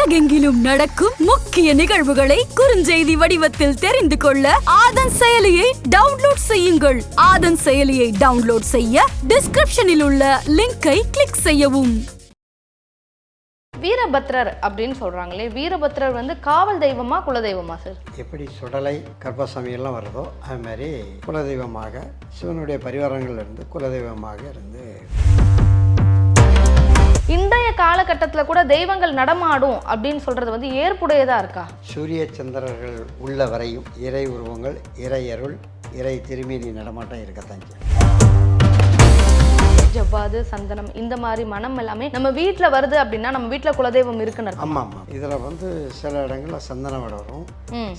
உலகெங்கிலும் நடக்கும் முக்கிய நிகழ்வுகளை குறுஞ்செய்தி வடிவத்தில் தெரிந்து கொள்ள ஆதன் செயலியை டவுன்லோட் செய்யுங்கள். ஆதன் செயலியை டவுன்லோட் செய்ய டிஸ்கிரிப்ஷனில் உள்ள லிங்கை கிளிக் செய்யவும். வீரபத்ரர் அப்படின்னு சொல்றாங்களே வீரபத்ரர் வந்து காவல் தெய்வமா குலதெய்வமா சார் எப்படி சுடலை கர்ப்பசாமி எல்லாம் வருதோ அது மாதிரி குலதெய்வமாக சிவனுடைய பரிவாரங்கள்ல இருந்து குலதெய்வமாக இருந்து இன்றைய காலகட்டத்தில் கூட தெய்வங்கள் நடமாடும் அப்படின்னு சொல்றது வந்து ஏற்புடையதா இருக்கா? சூரிய சந்திரர்கள் உள்ள வரையும் இறை உருவங்கள் இறை அருள் இறை திருமேனி நடமாட்டம் இருக்கத்தான். ஜவ்வாது சந்தனம் இந்த மாதிரி மனம் எல்லாமே நம்ம வீட்ல வருது அப்படின்னா நம்ம வீட்ல குலதெய்வம் இருக்குன்னு. ஆமாம் ஆமாம் இதில் வந்து சில இடங்களில் சந்தன வடை வரும்.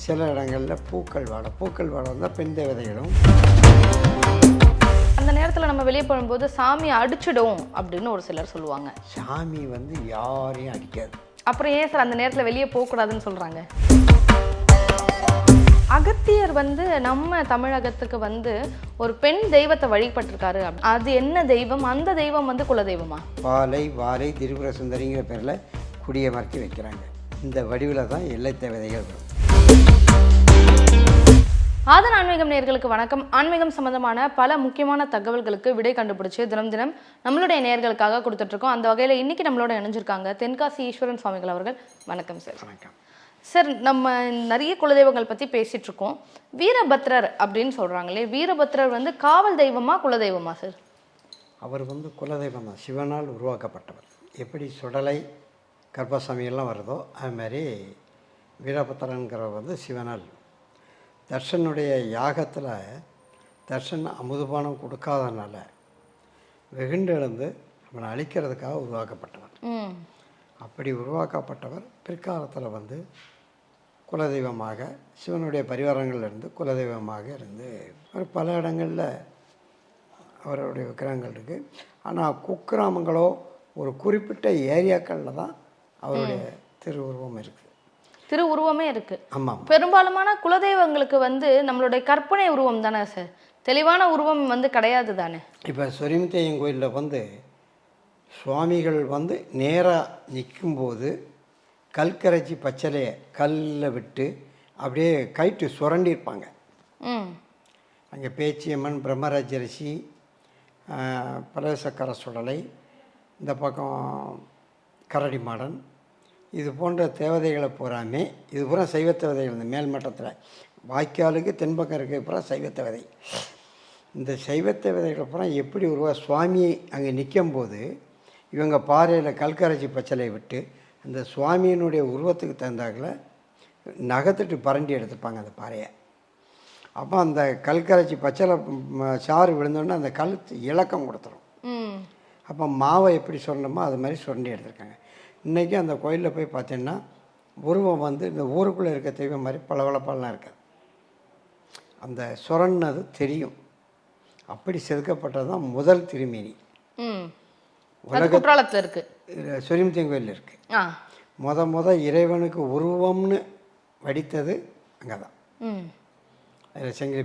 சில இடங்களில் பூக்கள் வாடை. பூக்கள் வாடை வந்தால் பெண் தேவதைகளும். அந்த நேரத்துல நம்ம வெளியே போகும்போது சாமி அடிச்சிடும் அப்படின்னு ஒரு சிலர் சொல்லுவாங்க. சாமி வந்து யாரையும் அடிக்காது. அப்புறம் ஏன் சார் அந்த நேரத்துல வெளியே போகக்கூடாதுன்னு சொல்றாங்க? அகத்தியர் வந்து நம்ம தமிழகத்துக்கு வந்து ஒரு பெண் தெய்வத்தை வழிபட்டிருக்காரு அது என்ன தெய்வம்? அந்த தெய்வம் வந்து குலதெய்வமா? பாலை வாலை திரிபுர சுந்தரிங்கிற பேரில் குடியமர்த்தி வைக்கிறாங்க. இந்த வடிவில் தான் எல்லை தேவதைகள். ஆதன் ஆன்மீகம் நேர்களுக்கு வணக்கம். ஆன்மீகம் சம்பந்தமான பல முக்கியமான தகவல்களுக்கு விடை கண்டுபிடிச்சு தினம் தினம் நம்மளுடைய நேர்களுக்காக கொடுத்துட்டு இருக்கோம் அந்த வகையில் இன்னைக்கு நம்மளோட இணைஞ்சிருக்காங்க தென்காசி ஈஸ்வரன் சுவாமிகள் அவர்கள். வணக்கம் சார். வணக்கம். சார் நம்ம நிறைய குலதெய்வங்கள் பத்தி பேசிட்டு இருக்கோம் வீரபத்ரர் அப்படின்னு சொல்றாங்களே வீரபத்ரர் வந்து காவல் தெய்வமா குலதெய்வமா சார்? அவர் வந்து குலதெய்வம் தான் சிவனால் உருவாக்கப்பட்டவர். எப்படி சுடலை கர்ப்பசாமி எல்லாம் வருதோ அது மாதிரி வீரபத்திரங்கிறவர் வந்து சிவனால் தர்ஷனுடைய யாகத்தில் தர்ஷன் அமுதுபானம் கொடுக்காதனால வெகுண்டு எழுந்து அவனை அழிக்கிறதுக்காக உருவாக்கப்பட்டவர். அப்படி உருவாக்கப்பட்டவர் பிற்காலத்தில் வந்து குலதெய்வமாக சிவனுடைய பரிவாரங்கள்ல இருந்து குலதெய்வமாக இருந்து அவர் பல இடங்களில் அவருடைய விக்கிரகங்கள் இருக்குது ஆனால் குக்கிராமங்களோ ஒரு குறிப்பிட்ட ஏரியாக்களில் தான் அவருடைய திருவுருவம் இருக்குது திரு உருவமே இருக்கு. ஆமாம் பெரும்பாலுமான குலதெய்வங்களுக்கு வந்து நம்மளுடைய கற்பனை உருவம் தானே சார்? தெளிவான உருவம் வந்து கிடையாது தானே? இப்போ சொரிமுத்தையன் கோயிலில் வந்து சுவாமிகள் வந்து நேராக நிற்கும்போது கல்கரைச்சி பச்சலையை கல்லில் விட்டு அப்படியே கைட்டு சுரண்டியிருப்பாங்க அங்கே பேச்சியம்மன் பிரம்மராஜரிசி பரவசக்கர சுடலை இந்த பக்கம் கரடி மாடன் இது போன்ற தேவதைகளை பூராமே இது பூரா சைவ தேவதைகள் இந்த மேல் மட்டத்தில். வாய்க்காலுக்கு தென்பக்கம் இருக்க பூரா சைவ தேவதை இந்த சைவ தேவதைகளை பூரா எப்படி உருவா சுவாமி அங்கே நிற்கும்போது இவங்க பாறையில் கல்கரைச்சி பச்சலையை விட்டு அந்த சுவாமியினுடைய உருவத்துக்கு தகுந்தாக்கில் நகத்துட்டு பரண்டி எடுத்துப்பாங்க அந்த பாறையை. அப்போ அந்த கல்கரைச்சி பச்சளை ம, சாறு விழுந்தோடனே அந்த கல் இலக்கம் கொடுத்துரும். அப்போ மாவை எப்படி சொல்லணுமோ அது மாதிரி சுரண்டி எடுத்திருக்காங்க. இன்றைக்கி அந்த கோயிலில் போய் பார்த்தீங்கன்னா உருவம் வந்து இந்த ஊருக்குள்ளே இருக்க தெய்வம் மாதிரி பளபளப்பாலாம் இருக்காது அந்த சுரண்டது தெரியும். அப்படி செதுக்கப்பட்டது தான் முதல் திருமேனி. ம். அது குற்றாலத்துல இருக்கு. சொரிமுத்தியன் கோயில் இருக்குது முத முத இறைவனுக்கு உருவம்னு வடித்தது அங்கே தான் அதில் செங்கிலி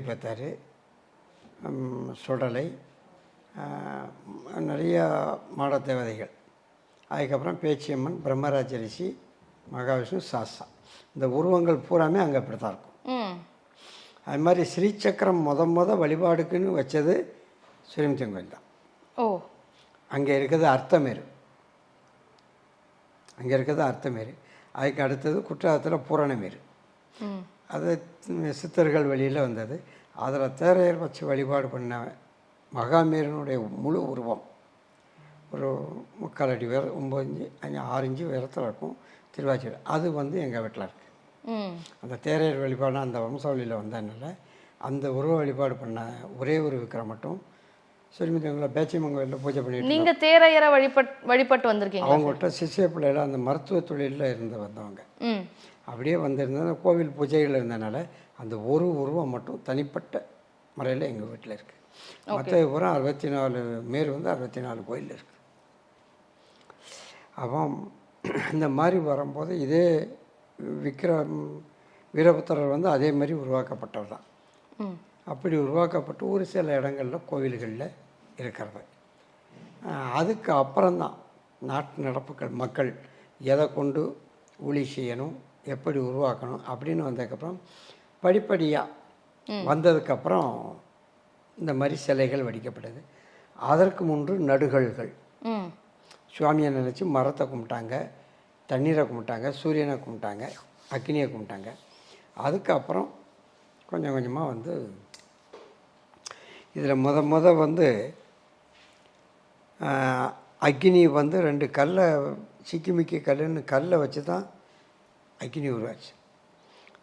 சுடலை நிறைய மாட தேவதைகள். அதுக்கப்புறம் பேச்சியம்மன் பிரம்மராஜரிசி மகாவிஷ்ணு சாஸ்தா. இந்த உருவங்கள் பூராமே அங்கே அப்படி தான் இருக்கும் அது மாதிரி ஸ்ரீசக்கரம் முத முத வழிபாடுக்குன்னு வச்சது ஸ்ரீமத்தியன் கோயில் தான். ஓ. அங்கே இருக்கிறது அர்த்தமேரு. அங்கே இருக்கிறது அர்த்தமேரு. அதுக்கு அடுத்தது குற்றாலத்தில் பூரணமேரு. அது சித்தர்கள் வழியில் வந்தது. அதில் தேரையர் வச்சு வழிபாடு பண்ண மகாமேரனுடைய முழு உருவம். ஒரு முக்கால் அடி உயர ஒம்பது இஞ்சு அஞ்சு ஆறு இஞ்சு உயரத்தில் இருக்கும் திருவாச்சூர் அது வந்து எங்கள் வீட்டில் இருக்குது அந்த தேரையர் வழிபாடு அந்த வம்சாவளியில் வந்ததுனால அந்த உருவ வழிபாடு பண்ண ஒரே ஒரு விக்கிரம் மட்டும் சிறுமித்தவங்களை பேச்சியம்மன் பூஜை பண்ணிட்டு நீங்க தேரையரை வழிபட் வழிபட்டு வந்திருக்கீங்க அவங்கள்ட்ட சிஷ்ய பிள்ளைகள் அந்த மருத்துவ தொழிலில் இருந்து வந்தவங்க. அப்படியே வந்திருந்தது கோவில் பூஜைகள் இருந்தனால அந்த ஒரு உருவம் மட்டும் தனிப்பட்ட முறையில் எங்கள் வீட்டில் இருக்குது மற்ற பூரா அறுபத்தி நாலு மேர் வந்து அறுபத்தி நாலு கோயில் இருக்குது அப்போ இந்த மாதிரி வரும்போது இதே விக்ரம் வீரபுத்திரர் வந்து அதே மாதிரி உருவாக்கப்பட்டவர் தான். அப்படி உருவாக்கப்பட்டு ஒரு சில இடங்களில் கோவில்களில் இருக்கிறது. அதுக்கு அப்புறம்தான் நாட்டு நடப்புகள் மக்கள் எதை கொண்டு ஊழி செய்யணும் எப்படி உருவாக்கணும் அப்படின்னு வந்ததுக்கப்புறம் படிப்படியாக வந்ததுக்கப்புறம் இந்த மாதிரி சிலைகள் வடிக்கப்பட்டது. அதற்கு முன்பு நடுகல்கள் சுவாமியை நினச்சி மரத்தை கும்பிட்டாங்க தண்ணீரை கும்பிட்டாங்க சூரியனை கும்பிட்டாங்க அக்னியை கும்பிட்டாங்க. அதுக்கப்புறம் கொஞ்சம் கொஞ்சமாக வந்து இதில் முத முத வந்து அக்னி வந்து ரெண்டு கல்லை சிக்கிமிக்கி கல்லுன்னு கல்லை வச்சு தான் அக்னி உருவாச்சு.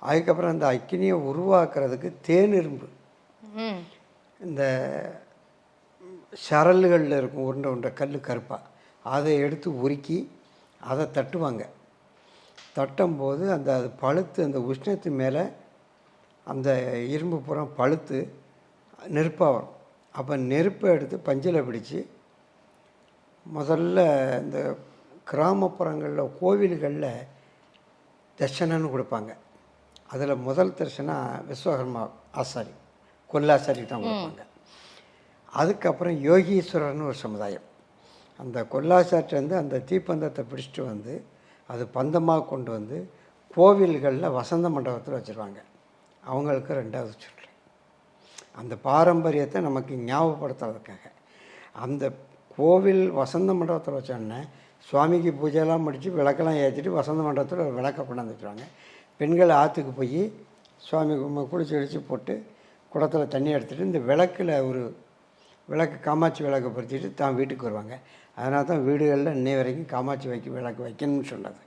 அதுக்கப்புறம் அந்த அக்னியை உருவாக்குறதுக்கு தேனிரும்பு ம். இந்த சரல்களில் இருக்கும் உருண்டை உருண்டை கல் கருப்பாக அதை எடுத்து உருக்கி அதை தட்டுவாங்க. தட்டும்போது அந்த அது பழுத்து அந்த உஷ்ணத்து மேலே அந்த இரும்பு புறம் பழுத்து நெருப்பாக வரும். அப்போ நெருப்பை எடுத்து பஞ்சில் பிடிச்சி முதல்ல இந்த கிராமப்புறங்களில் கோவில்களில் தட்சணைன்னு கொடுப்பாங்க. அதில் முதல் தரிசனம் விஸ்வகர்மா ஆசாரி கொல்லாசாரி தான் கொடுப்பாங்க. அதுக்கப்புறம் யோகீஸ்வரர்னு ஒரு சமுதாயம். அந்த கொல்லாசாட்டிலேருந்து அந்த தீப்பந்தத்தை பிடிச்சிட்டு வந்து அது பந்தமாக கொண்டு வந்து கோவில்களில் வசந்த மண்டபத்தில் வச்சுருவாங்க. அவங்களுக்கு ரெண்டாவது சுற்று அந்த பாரம்பரியத்தை நமக்கு ஞாபகப்படுத்துறதுக்காக. அந்த கோவில் வசந்த மண்டபத்தில் வச்சோடனே சுவாமிக்கு பூஜையெல்லாம் முடித்து விளக்கெல்லாம் ஏற்றிட்டு வசந்த மண்டபத்தில் ஒரு விளக்க கொண்டாந்து வச்சுருவாங்க. பெண்கள் ஆற்றுக்கு போய் சுவாமி குளிச்சு அடித்து போட்டு குடத்தில் தண்ணி எடுத்துகிட்டு இந்த விளக்கில் ஒரு விளக்கு காமாட்சி விளக்கு பொருத்திட்டு தான் வீட்டுக்கு வருவாங்க. அதனால தான் வீடுகளில் இன்னை வரைக்கும் காமாட்சி வைக்க விளக்கு வைக்கணும்னு சொன்னது.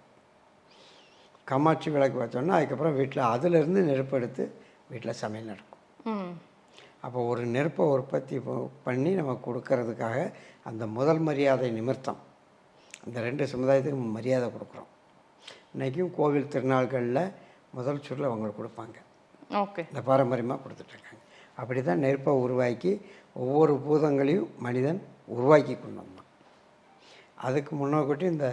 காமாட்சி விளக்கு வச்சோன்னா அதுக்கப்புறம் வீட்டில் அதிலிருந்து நெருப்பு எடுத்து வீட்டில் சமையல் நடக்கும். அப்போ ஒரு நெருப்பை உற்பத்தி பண்ணி நம்ம கொடுக்கறதுக்காக அந்த முதல் மரியாதை நிமித்தம் அந்த ரெண்டு சமுதாயத்துக்கு மரியாதை கொடுக்குறோம். இன்றைக்கும் கோவில் திருநாள்களில் முதல் சுருள் அவங்களுக்கு கொடுப்பாங்க. ஓகே. இந்த பாரம்பரியமாக கொடுத்துட்ருக்காங்க. அப்படி தான் நெருப்பை உருவாக்கி ஒவ்வொரு பூதங்களையும் மனிதன் உருவாக்கி கொண்டு வந்தான். அதுக்கு முன்னோக்கிட்டு இந்த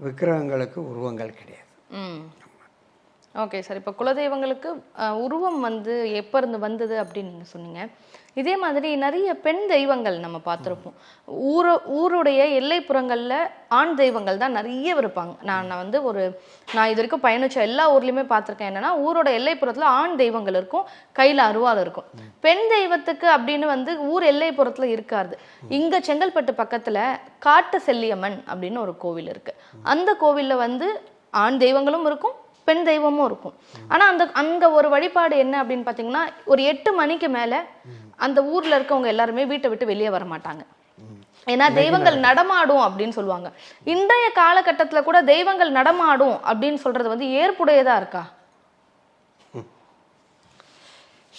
விக்கிரகங்களுக்கு உருவங்கள் கிடையாது. ஓகே சார் இப்போ குலதெய்வங்களுக்கு உருவம் வந்து எப்போ இருந்து வந்தது அப்படின்னு நீங்க சொன்னீங்க. இதே மாதிரி நிறைய பெண் தெய்வங்கள் நம்ம பார்த்துருப்போம். ஊர ஊருடைய எல்லைப்புறங்களில் ஆண் தெய்வங்கள் தான் நிறைய இருப்பாங்க. நான் நான் வந்து ஒரு நான் இது வரைக்கும் பயணிச்ச எல்லா ஊர்லேயுமே பார்த்துருக்கேன். என்னன்னா ஊரோட எல்லைப்புறத்தில் ஆண் தெய்வங்கள் இருக்கும் கையில் அருவாள் இருக்கும். பெண் தெய்வத்துக்கு அப்படின்னு வந்து ஊர் எல்லைப்புறத்தில் இருக்காது. இங்கே செங்கல்பட்டு பக்கத்தில் காட்டு செல்லியம்மன் அப்படின்னு ஒரு கோவில் இருக்கு. அந்த கோவிலில் வந்து ஆண் தெய்வங்களும் இருக்கும் பெண் தெய்வமும் இருக்கும். ஆனா அந்த அங்க ஒரு வழிபாடு என்ன அப்படின்னு பாத்தீங்கன்னா ஒரு எட்டு மணிக்கு மேல அந்த ஊர்ல இருக்கவங்க எல்லாருமே வீட்டை விட்டு வெளியே வர மாட்டாங்க. ஏன்னா தெய்வங்கள் நடமாடும் அப்படின்னு சொல்லுவாங்க. இன்றைய காலகட்டத்துல கூட தெய்வங்கள் நடமாடும் அப்படின்னு சொல்றது வந்து ஏற்புடையதா இருக்கா?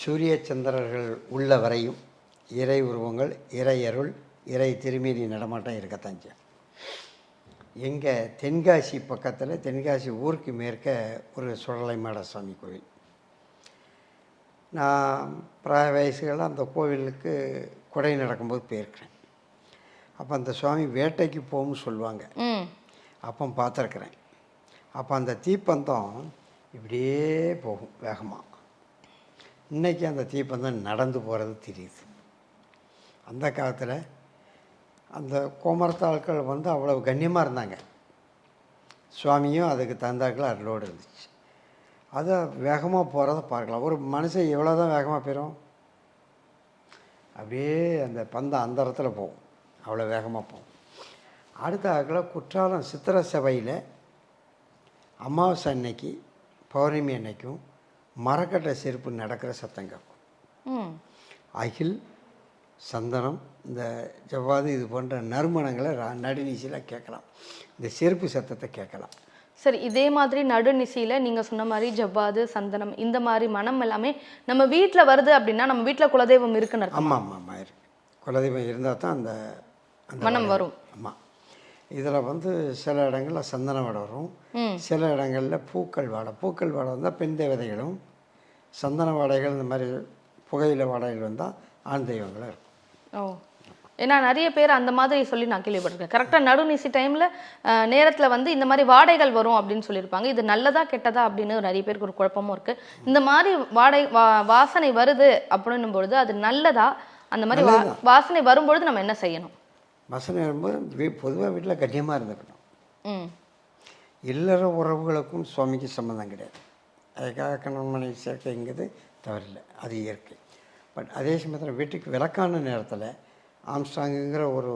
சூரிய சந்திரர்கள் உள்ள வரையும் இறை உருவங்கள் இறை அருள் இறை திருமேனி நடமாட்டம் இருக்கத்தான் செய்யும். எங்கே தென்காசி பக்கத்தில் தென்காசி ஊருக்கு மேற்க ஒரு சுடலை சுவாமி கோவில். நான் பிராய வயசுகளில் அந்த கோவிலுக்கு கொடை நடக்கும்போது போயிருக்கிறேன். அப்போ அந்த சுவாமி வேட்டைக்கு போகும்னு சொல்லுவாங்க. அப்போ பார்த்துருக்குறேன். அப்போ அந்த தீப்பந்தம் இப்படியே போகும் வேகமாக இன்னைக்கு அந்த தீப்பந்தம் நடந்து போகிறது தெரியுது. அந்த காலத்தில் அந்த கோமரத்தாட்கள் வந்து அவ்வளவு கண்ணியமாக இருந்தாங்க. சுவாமியும் அதுக்கு தகுந்தாக்கள் அருளோடு இருந்துச்சு. அதை வேகமாக போகிறத பார்க்கலாம். ஒரு மனுஷன் எவ்வளோ தான் வேகமாக போயிடும் அப்படியே அந்த பந்தம் அந்த இடத்துல போகும். அவ்வளோ வேகமாக போகும். அடுத்த ஆக்கில் குற்றாலம் சித்திர சபையில் அமாவாசை அன்னைக்கு பௌர்ணமி அன்னைக்கும் மரக்கட்டை செருப்பு நடக்கிற சத்தம் கேட்கும். அகில் சந்தனம் இந்த ஜவ்வாது இது போன்ற நறுமணங்களை நடுநீசியில் கேட்கலாம். இந்த செருப்பு சத்தத்தை கேட்கலாம். சரி இதே மாதிரி நடுநிசையில நீங்க சொன்ன மாதிரி ஜவ்வாது சந்தனம் இந்த மாதிரி மனம் எல்லாமே நம்ம வீட்ல வருது அப்படின்னா நம்ம வீட்ல குலதெய்வம் இருக்குன்னு. ஆமாம் ஆமாம் ஆமாம் இருக்கு. குலதெய்வம் இருந்தால் தான் அந்த மனம் வரும். ஆமாம் இதில் வந்து சில இடங்களில் சந்தன வாடை வரும். சில இடங்களில் பூக்கள் வாடை. பூக்கள் வாடை வந்தால் பெண் தேவதைகளும் சந்தன வாடைகள் இந்த மாதிரி புகையில வாடைகள் வந்தால் ஆண் தெய்வங்களும் இருக்கும் ஓ. ஏன்னா நிறைய பேர் அந்த மாதிரி சொல்லி நான் கேள்விப்பட்டிருக்கேன். கரெக்டாக நடுநிசி டைமில் நேரத்தில் வந்து இந்த மாதிரி வாடைகள் வரும் அப்படின்னு சொல்லியிருப்பாங்க. இது நல்லதா கெட்டதா அப்படின்னு நிறைய பேருக்கு ஒரு குழப்பமும் இருக்கு. இந்த மாதிரி வாடை வா வாசனை வருது அப்படின்னும் பொழுது அது நல்லதா? அந்த மாதிரி வா வாசனை வரும்பொழுது நம்ம என்ன செய்யணும்? வசனம் வரும்போது வீ பொதுவாக வீட்டில் கண்ணியமாக இருந்துக்கணும். ம். இல்லற உறவுகளுக்கும் சுவாமிக்கு சம்மந்தம் கிடையாது. அதுக்காக கணவன் மனைவி சேர்க்கைங்கிறது தவறில்லை. அது இயற்கை. பட் அதே சமயத்தில் வீட்டுக்கு விளக்கான நேரத்தில் ஆம்ஸ்டாங்குங்கிற ஒரு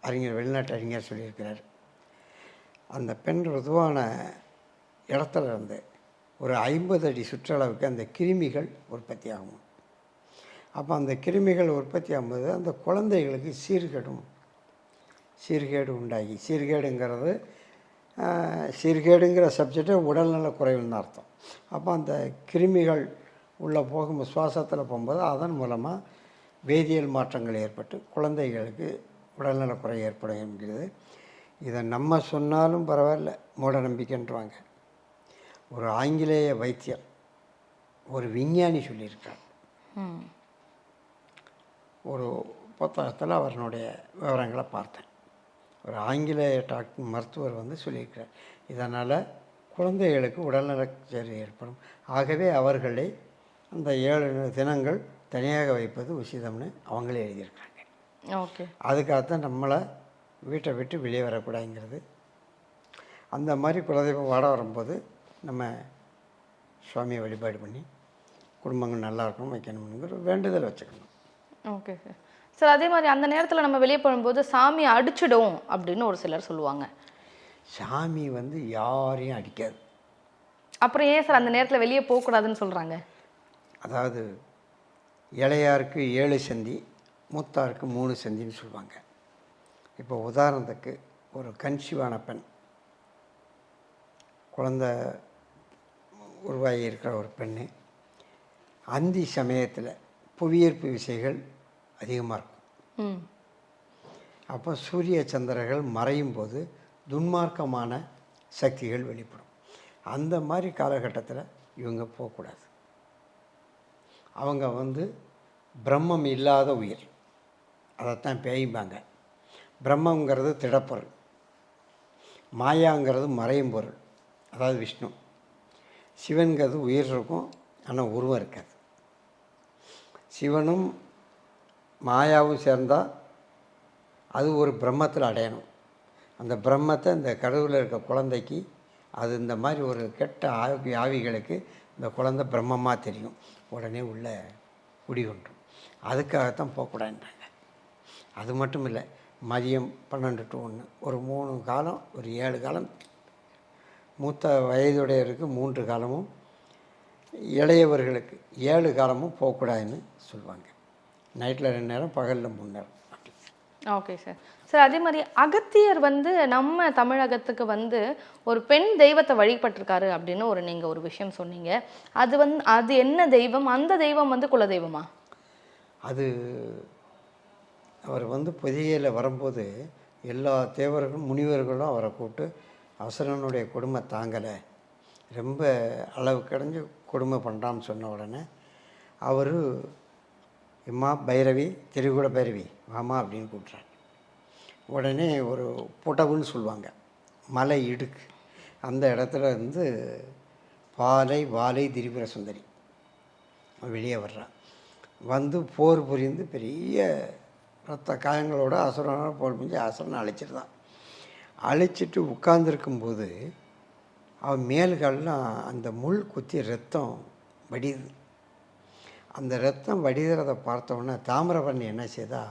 அறிஞர் வெளிநாட்டு அறிஞர் சொல்லியிருக்கிறார். அந்த பெண் ருதுவான இடத்துல இருந்து ஒரு ஐம்பது அடி சுற்றளவுக்கு அந்த கிருமிகள் உற்பத்தி ஆகும். அப்போ அந்த கிருமிகள் உற்பத்தி ஆகும்போது அந்த குழந்தைகளுக்கு சீர்கேடும் சீர்கேடு உண்டாகி சீர்கேடுங்கிறது சீர்கேடுங்கிற சப்ஜெக்டே உடல்நல குறைவுன்னு அர்த்தம். அப்போ அந்த கிருமிகள் உள்ளே போகும்போது சுவாசத்தில் போகும்போது அதன் மூலமாக வேதியியல் மாற்றங்கள் ஏற்பட்டு குழந்தைகளுக்கு உடல்நல குறை ஏற்படும் என்கிறது. இதை நம்ம சொன்னாலும் பரவாயில்ல மூட நம்பிக்கைன்றாங்க ஒரு ஆங்கிலேய வைத்தியர் ஒரு விஞ்ஞானி சொல்லியிருக்கார். ஒரு புத்தகத்தில் அவர்களுடைய விவரங்களை பார்த்தேன். ஒரு ஆங்கிலேய டாக்டர் மருத்துவர் வந்து சொல்லியிருக்கிறார் இதனால் குழந்தைகளுக்கு உடல்நலச்சேர்வு ஏற்படும். ஆகவே அவர்களை அந்த ஏழு தினங்கள் தனியாக வைப்பது உசிதம்னு அவங்களே எழுதியிருக்காங்க. ஓகே. அதுக்காகத்தான் நம்மளை வீட்டை விட்டு வெளியே வரக்கூடாதுங்கிறது. அந்த மாதிரி குலதெய்வம் வாட வரும்போது நம்ம சுவாமியை வழிபாடு பண்ணி குடும்பங்கள் நல்லா இருக்கணும் வைக்கணுங்கிற வேண்டுதல் வச்சுக்கணும். ஓகே. சார் சார் அதே மாதிரி அந்த நேரத்தில் நம்ம வெளியே போகும்போது சாமி அடிச்சிடும் அப்படின்னு ஒரு சிலர் சொல்லுவாங்க. சாமி வந்து யாரையும் அடிக்காது. அப்புறம் ஏன் சார் அந்த நேரத்தில் வெளியே போகக்கூடாதுன்னு சொல்கிறாங்க அதாவது இளையாருக்கு ஏழு சந்தி மூத்தாருக்கு மூணு சந்தின்னு சொல்லுவாங்க. இப்போ உதாரணத்துக்கு ஒரு கன்சீவான பெண் குழந்த உருவாகி இருக்கிற ஒரு பெண்ணு அந்தி சமயத்தில் புவியீர்ப்பு விசைகள் அதிகமாக இருக்கும். அப்போ சூரிய சந்திரர்கள் மறையும் போது துன்மார்க்கமான சக்திகள் வெளிப்படும். அந்த மாதிரி காலகட்டத்தில் இவங்க போகக்கூடாது. அவங்க வந்து பிரம்மம் இல்லாத உயிர். அதைத்தான் பேய்பாங்க பிரம்மங்கிறது திடப்பொருள். மாயாங்கிறது மறையும் பொருள். அதாவது விஷ்ணு. சிவன்கிறது உயிர் இருக்கும் ஆனால் உருவம் இருக்காது. சிவனும் மாயாவும் சேர்ந்தால் அது ஒரு பிரம்மத்தில் அடையணும். அந்த பிரம்மத்தை இந்த கடவுளில் இருக்க குழந்தைக்கு அது இந்த மாதிரி ஒரு கெட்ட ஆவி ஆவிகளுக்கு இந்த குழந்தை பிரம்மமாக தெரியும். உடனே உள்ளே குடிகொண்டும் அதுக்காகத்தான் போகக்கூடாதுன்றாங்க அது மட்டும் இல்லை மதியம் பன்னெண்டு டு ஒன்று ஒரு மூணு காலம் ஒரு ஏழு காலம் மூத்த வயதுடையவருக்கு மூன்று காலமும் இளையவர்களுக்கு ஏழு காலமும் போகக்கூடாதுன்னு சொல்லுவாங்க. நைட்டில் ரெண்டு நேரம் பகலில் மூணு நேரம். ஓகே சார் சார் அதே மாதிரி அகத்தியர் வந்து நம்ம தமிழகத்துக்கு வந்து ஒரு பெண் தெய்வத்தை வழிபட்டிருக்காரு அப்படின்னு ஒரு நீங்கள் ஒரு விஷயம் சொன்னீங்க. அது வந்து அது என்ன தெய்வம்? அந்த தெய்வம் வந்து குலதெய்வமா? அது அவர் வந்து பொதியில் வரும்போது எல்லா தேவர்களும் முனிவர்களும் அவரை கூப்பிட்டு அசுரனுடைய கொடுமை தாங்கலை. ரொம்ப அளவு கடைஞ்சு கொடுமை பண்ணுறான்னு சொன்ன உடனே அவர் இம்மா பைரவி திருகுட பைரவி வாமா அப்படின்னு கூப்பிட்றாரு உடனே ஒரு புடவுன்னு சொல்லுவாங்க. மலை இடுக்கு. அந்த இடத்துல இருந்து பாலை வாலை திரிபுர சுந்தரி வெளியே வர்றான் வந்து போர் புரிந்து பெரிய ரத்த காயங்களோட அசுரனோட போர் புரிஞ்சு அசுரனை அழைச்சிருந்தான் அழைச்சிட்டு உட்கார்ந்துருக்கும்போது அவன் மேல்கள்லாம் அந்த முள் குத்தி ரத்தம் வடியுது அந்த ரத்தம் வடிகிறத பார்த்தோன்னே தாமிரபரணி என்ன செய்தா?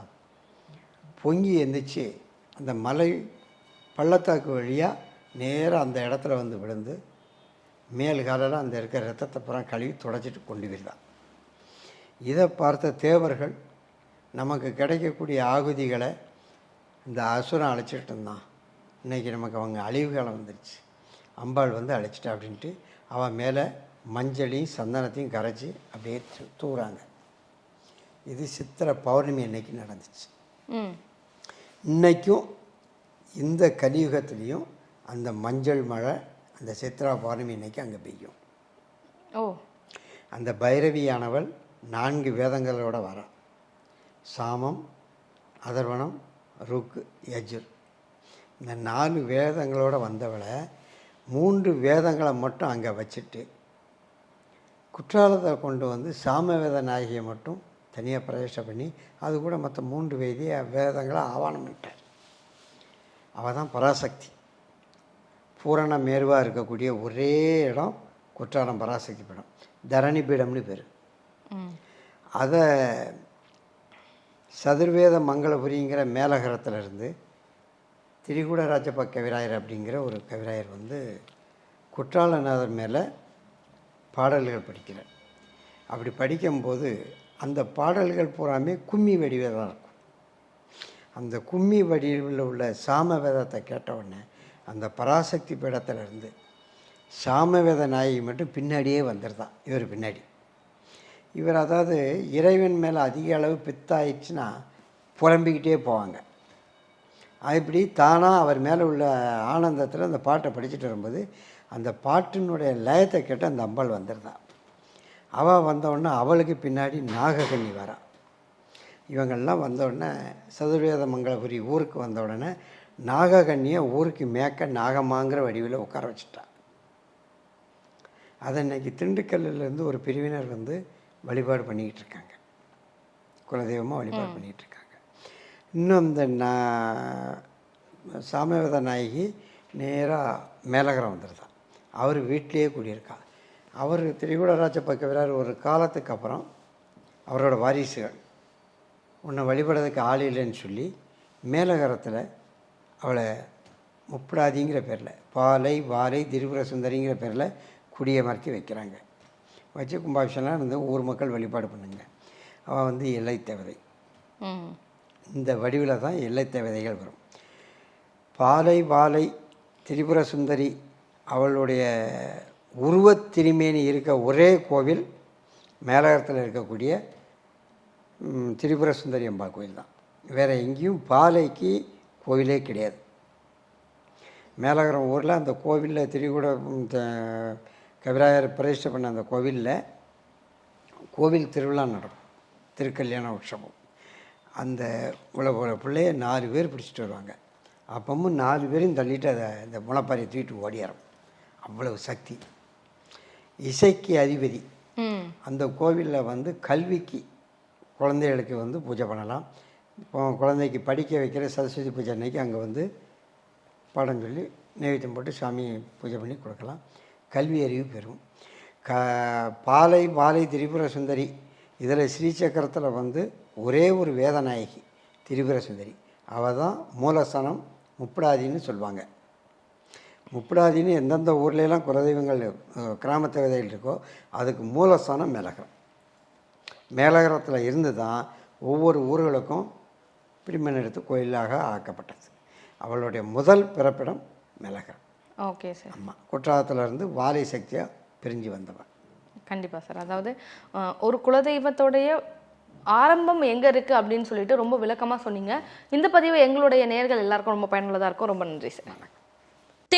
பொங்கி எந்திரிச்சு அந்த மலை பள்ளத்தாக்கு வழியாக நேராக அந்த இடத்துல வந்து விழுந்து மேல் காலில் அந்த இருக்கிற ரத்தத்தை புறம் கழுவி துடைச்சிட்டு கொண்டு விடுதான் இதை பார்த்த தேவர்கள் நமக்கு கிடைக்கக்கூடிய ஆகுதிகளை இந்த அசுரம் அழைச்சிட்டு இருந்தான். இன்றைக்கி நமக்கு அவங்க அழிவு காலம் வந்துருச்சு. அம்பாள் வந்து அழைச்சிட்டா அப்படின்ட்டு அவன் மேலே மஞ்சளையும் சந்தனத்தையும் கரைச்சி அப்படியே தூ- இது சித்திரை பௌர்ணமி அன்னைக்கு நடந்துச்சு. ம் இன்னைக்கும் இந்த கலியுகத்துலேயும் அந்த மஞ்சள் மழை அந்த சித்ரா பௌர்ணமி அன்னைக்கு அங்கே பெய்யும். ஓ. அந்த பைரவியானவள் நான்கு வேதங்களோட வரா. சாமம் அதர்வனம் ருக்கு யஜுர். இந்த நாலு வேதங்களோட வந்தவளை மூன்று வேதங்களை மட்டும் அங்கே வச்சுட்டு குற்றாலத்தை கொண்டு வந்து சாமவேத நாயகியை மட்டும் தனியாக பிரவேசம் பண்ணி அது கூட மற்ற மூன்று வேதிய வேதங்களை ஆவானம் பண்ணிட்டார். அவள் தான் பராசக்தி. பூரண மேருவாக இருக்கக்கூடிய ஒரே இடம் குற்றாலம் பராசக்தி பீடம். தரணி பீடம்னு பேர். அதை சதுர்வேத மங்களபுரிங்கிற மேலகரத்துல இருந்து திரிகூட ராஜப்ப கவிராயர் அப்படிங்கிற ஒரு கவிராயர் வந்து குற்றாலநாதர் மேலே பாடல்கள் படிக்கிறார். அப்படி படிக்கும்போது அந்த பாடல்கள் பூராமே கும்மி வடிவில் தான் இருக்கும். அந்த கும்மி வடிவில் உள்ள சாம வேதத்தை கேட்டவுடனே அந்த பராசக்தி பீடத்திலிருந்து சாமவேத நாயகி மட்டும் பின்னாடியே வந்துடுதான் இவர் பின்னாடி. இவர் அதாவது இறைவன் மேலே அதிக அளவு பித்தாயிடுச்சுன்னா புலம்பிக்கிட்டே போவாங்க. இப்படி தானாக அவர் மேலே உள்ள ஆனந்தத்தில் அந்த பாட்டை படிச்சுட்டு வரும்போது அந்த பாட்டினுடைய லயத்தை கேட்டு அந்த அம்பாள் வந்துருந்தான் அவள் வந்தவுடனே அவளுக்கு பின்னாடி நாககன்னி வரா. இவங்கெல்லாம் வந்தவுடனே சதுர்வேத மங்களபுரி ஊருக்கு வந்த உடனே நாககன்னியை ஊருக்கு மேக்க நாகமாங்கிற வடிவில் உட்கார வச்சுட்டா. அதை இன்னைக்கு திண்டுக்கல்லிருந்து ஒரு பிரிவினர் வந்து வழிபாடு பண்ணிக்கிட்டு இருக்காங்க. குலதெய்வமாக வழிபாடு பண்ணிக்கிட்டு இருக்காங்க. இன்னும் இந்த நா சாமவேத நாயகி நேராக மேலகரம் வந்துருதான் அவர் வீட்டிலேயே குடியிருக்கா. அவர் திரிகுடராஜ பக்கவிரார் ஒரு காலத்துக்கு அப்புறம் அவரோட வாரிசுகள். உன்னை வழிபடுறதுக்கு ஆள் இல்லைன்னு சொல்லி மேலகரத்தில் அவளை முப்படாதிங்கிற பேரில் பாலை வாலை திரிபுர சுந்தரிங்கிற பேரில் குடியமர்த்தி வைக்கிறாங்க. வச்சு கும்பாபிஷேகம் இருந்து ஊர் மக்கள் வழிபாடு பண்ணுங்க. அவள் வந்து எல்லை தேவதை. இந்த வடிவில் தான் எல்லை தேவதைகள் வரும். பாலை வாலை திரிபுர சுந்தரி அவளுடைய உருவத் திருமேனி இருக்க ஒரே கோவில் மேலகரத்தில் இருக்கக்கூடிய திரிபுர சுந்தரி அம்பா கோயில் தான். வேறு எங்கேயும் பாலைக்கு கோவிலே கிடையாது. மேலகரம் ஊரில் அந்த கோவிலில் திரிகுட கவிராயர் பிரதிஷ்டை பண்ண அந்த கோவிலில் கோவில் திருவிழா நடக்கும். திருக்கல்யாண உற்சவம். அந்த உள்ள பிள்ளைய நாலு பேர் பிடிச்சிட்டு வருவாங்க. அப்பவும் நாலு பேரையும் தள்ளிட்டு அதை இந்த முளைப்பாரியை தூக்கிட்டு ஓடியாரும். அவ்வளவு சக்தி. இசைக்கு அதிபதி. அந்த கோவிலில் வந்து கல்விக்கு குழந்தைகளுக்கு வந்து பூஜை பண்ணலாம். இப்போ குழந்தைக்கு படிக்க வைக்கிற சரஸ்வதி பூஜை அன்னைக்கு அங்கே வந்து பாடம் சொல்லி நைவேத்தியம் போட்டு சாமி பூஜை பண்ணி கொடுக்கலாம். கல்வி அறிவு பெறும். க பாலை பாலை திரிபுர சுந்தரி. இதில் ஸ்ரீசக்கரத்தில் வந்து ஒரே ஒரு வேதநாயகி திரிபுர சுந்தரி. அவள் தான் மூலஸ்தானம் முப்படாதின்னு சொல்லுவாங்க முப்படாதின்னு எந்தெந்த ஊர்லெலாம் குலதெய்வங்கள் கிராம தேவதைகள் இருக்கோ அதுக்கு மூலஸ்தானம் மேலகரம். மேலகரத்தில் இருந்து தான் ஒவ்வொரு ஊர்களுக்கும் பிரிமன் எடுத்து கோயிலாக ஆக்கப்பட்டது. அவளுடைய முதல் பிறப்பிடம் மேலகரம். Okay sir. ஆமாம் குற்றாலத்திலிருந்து வாலி சக்தியாக பிரிஞ்சு வந்தவன் கண்டிப்பாக சார். அதாவது ஒரு குலதெய்வத்தோடைய ஆரம்பம் எங்கே இருக்குது அப்படின்னு சொல்லிட்டு ரொம்ப விளக்கமாக சொன்னீங்க. இந்த பதிவு எங்களுடைய நேர்கள் எல்லாருக்கும் ரொம்ப பயனுள்ளதாக இருக்கும். ரொம்ப நன்றி சார்.